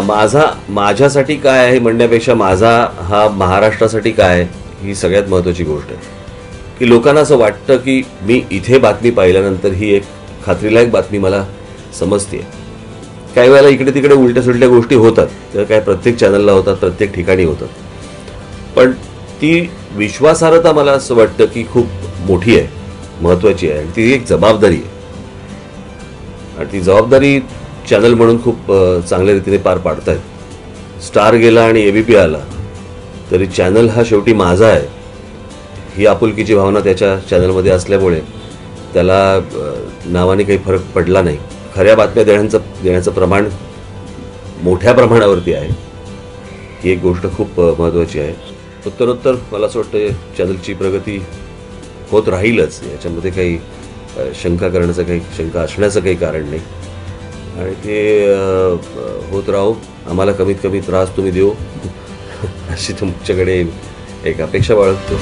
माझा माझ्यासाठी काय आहे म्हणण्यापेक्षा माझा हा महाराष्ट्रासाठी काय आहे ही सगळ्यात महत्त्वाची गोष्ट आहे. की लोकांना असं वाटतं की मी इथे बातमी पाहिल्यानंतर ही एक खात्रीलायक बातमी मला समजते काही वेळेला इकडे तिकडे उलट्या सुलट्या गोष्टी होतात तर काय प्रत्येक चॅनलला होतात प्रत्येक ठिकाणी होतात. पण ती विश्वासार्हता मला असं वाटतं की खूप मोठी आहे महत्त्वाची आहे. आणि ती एक जबाबदारी आहे. आणि ती जबाबदारी चॅनल म्हणून खूप चांगल्या रीतीने पार पाडतायत. स्टार गेला आणि ए बी पी आला तरी चॅनल हा शेवटी माझा आहे. ही आपुलकीची भावना त्याच्या चॅनलमध्ये असल्यामुळे त्याला नावाने काही फरक पडला नाही. खऱ्या बातम्या देण्याचं देण्याचं प्रमाण मोठ्या प्रमाणावरती आहे. ही एक गोष्ट खूप महत्त्वाची आहे. उत्तरोत्तर मला असं वाटतं चॅनलची प्रगती होत राहीलच. याच्यामध्ये काही शंका करण्याचं काही शंका असण्याचं काही कारण नाही. आणि ते होत राहो. आम्हाला कमीत कमी त्रास तुम्ही देऊ. अशी तुमच्याकडे एक अपेक्षा बाळगतो.